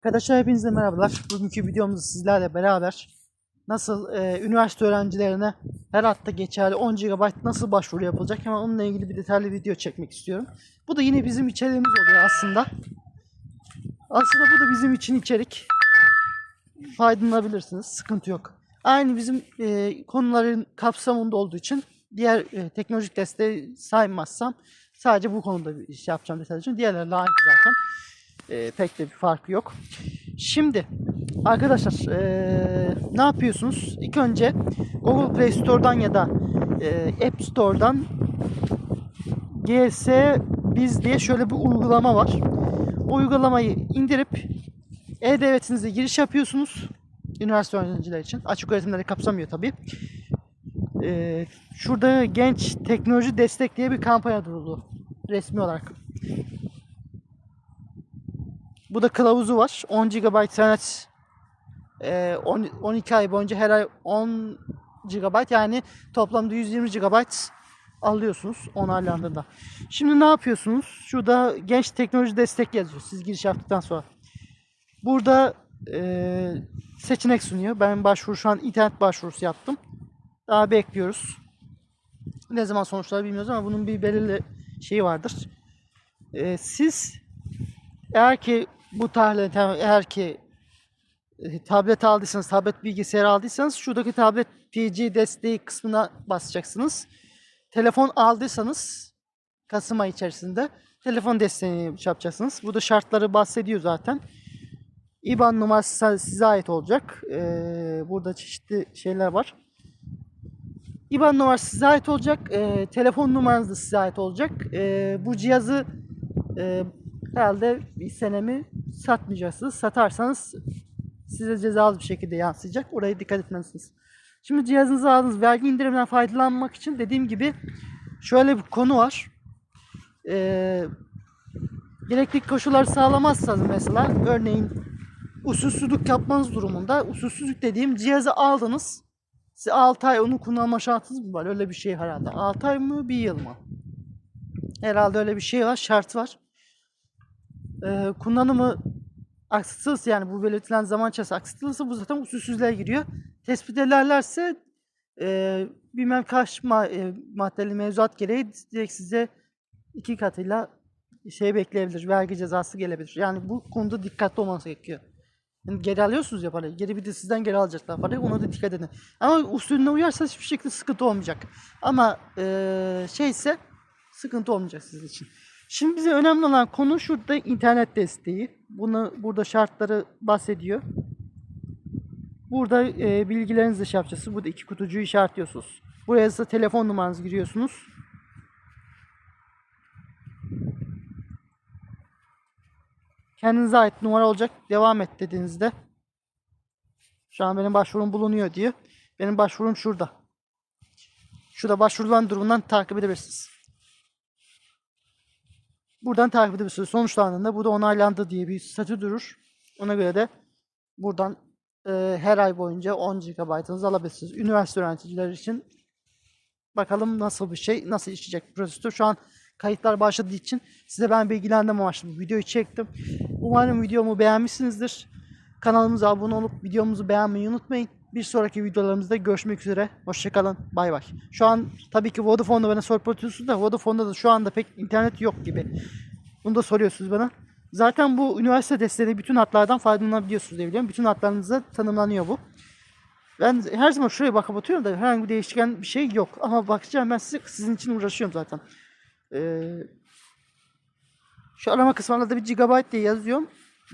Arkadaşlar hepinize merhabalar. Bugünkü videomuzda sizlerle beraber nasıl e, üniversite öğrencilerine her hatta geçerli 10 GB nasıl başvuru yapılacak hemen onunla ilgili bir detaylı video çekmek istiyorum. Bu da yine bizim içeriğimiz oluyor aslında. Aslında bu da bizim için içerik. Faydalanabilirsiniz. Sıkıntı yok. Aynı bizim e, konuların kapsamında olduğu için diğer e, teknolojik desteği saymazsam sadece bu konuda bir iş yapacağım detaylı için. Diğerlerle aynı zaten. E, pek de bir farkı yok. Şimdi arkadaşlar e, ne yapıyorsunuz? İlk önce Google Play Store'dan ya da e, App Store'dan GS Biz diye şöyle bir uygulama var. O uygulamayı indirip e-devletinize giriş yapıyorsunuz. Üniversite öğrenciler için. Açık öğretimleri kapsamıyor tabii. Ee, şurada genç teknoloji destek diye bir kampanya duruldu. Resmi olarak. Bu da kılavuzu var. 10 GB internet e, 10 12 ay boyunca her ay 10 GB yani toplamda 120 GB alıyorsunuz onaylandığında. Şimdi ne yapıyorsunuz? Şurada genç teknoloji destek yazıyor siz giriş yaptıktan sonra. Burada e, seçenek sunuyor. Ben başvuru şu an internet başvurusu yaptım. Daha bekliyoruz. Ne zaman sonuçları bilmiyoruz ama bunun bir belirli şeyi vardır. E, siz eğer ki bu tahlil eğer ki e, tablet aldıysanız, tablet bilgisayar aldıysanız şuradaki tablet PC desteği kısmına basacaksınız. Telefon aldıysanız Kasım ayı içerisinde telefon desteğini yapacaksınız. Burada şartları bahsediyor zaten. IBAN numarası size ait olacak. Ee, burada çeşitli şeyler var. IBAN numarası size ait olacak. Ee, telefon numaranız da size ait olacak. Ee, bu cihazı e, herhalde bir senemi satmayacaksınız. Satarsanız size cezalı bir şekilde yansıyacak. Oraya dikkat etmelisiniz. Şimdi cihazınızı aldınız. Vergi indiriminden faydalanmak için dediğim gibi şöyle bir konu var. Ee, gerekli koşulları sağlamazsanız mesela örneğin usulsüzlük yapmanız durumunda usulsüzlük dediğim cihazı aldınız. Size 6 ay onu kullanma şartınız mı var? Öyle bir şey herhalde. 6 ay mı 1 yıl mı? Herhalde öyle bir şey var. Şart var. Ee, kullanımı aksatılırsa yani bu belirtilen zaman içerisinde aksatılırsa bu zaten usulsüzlüğe giriyor. Tespit ederlerse e, bilmem kaç ma e, maddeli mevzuat gereği direkt size iki katıyla şey bekleyebilir. Vergi cezası gelebilir. Yani bu konuda dikkatli olmanız gerekiyor. Yani geri alıyorsunuz ya parayı. Geri bir de sizden geri alacaklar parayı. Ona da dikkat edin. Ama usulüne uyarsanız hiçbir şekilde sıkıntı olmayacak. Ama e, şeyse sıkıntı olmayacak sizin için. Şimdi bize önemli olan konu şurada internet desteği. Bunu burada şartları bahsediyor. Burada e, bilgilerinizi şey yapacaksınız. Burada iki kutucuğu işaretliyorsunuz. Buraya ise telefon numaranızı giriyorsunuz. Kendinize ait numara olacak. Devam et dediğinizde. Şu an benim başvurum bulunuyor diyor. Benim başvurum şurada. Şurada başvurulan durumundan takip edebilirsiniz. Buradan takip edebilirsiniz. Sonuçlandığında burada onaylandı diye bir statü durur. Ona göre de buradan e, her ay boyunca 10 GB'ınızı alabilirsiniz. Üniversite öğrencileri için bakalım nasıl bir şey, nasıl işleyecek prosedür. Şu an kayıtlar başladığı için size ben bilgilendirme amaçlı videoyu çektim. Umarım videomu beğenmişsinizdir. Kanalımıza abone olup videomuzu beğenmeyi unutmayın. Bir sonraki videolarımızda görüşmek üzere. Hoşçakalın. Bay bay. Şu an tabii ki Vodafone'da bana soru portuyorsunuz da Vodafone'da da şu anda pek internet yok gibi. Bunu da soruyorsunuz bana. Zaten bu üniversite desteği bütün hatlardan faydalanabiliyorsunuz diye biliyorum. Bütün hatlarınızda tanımlanıyor bu. Ben her zaman şuraya bakıp atıyorum da herhangi bir değişken bir şey yok. Ama bakacağım ben size, sizin için uğraşıyorum zaten. Ee, şu arama kısmında da bir gigabyte diye yazıyorum.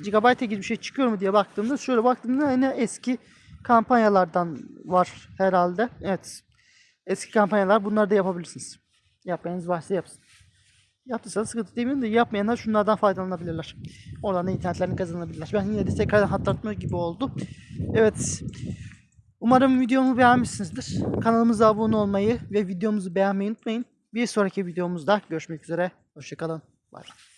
Gigabyte'e gibi bir şey çıkıyor mu diye baktığımda şöyle baktığımda yine eski kampanyalardan var herhalde. Evet. Eski kampanyalar bunları da yapabilirsiniz. Yapmayanız varsa yapsın. Yaptıysanız sıkıntı değil? De yapmayanlar şunlardan faydalanabilirler. Oradan da internetlerini kazanabilirler. Ben yine de tekrardan hatırlatma gibi oldu. Evet. Umarım videomu beğenmişsinizdir. Kanalımıza abone olmayı ve videomuzu beğenmeyi unutmayın. Bir sonraki videomuzda görüşmek üzere. Hoşçakalın. Bye.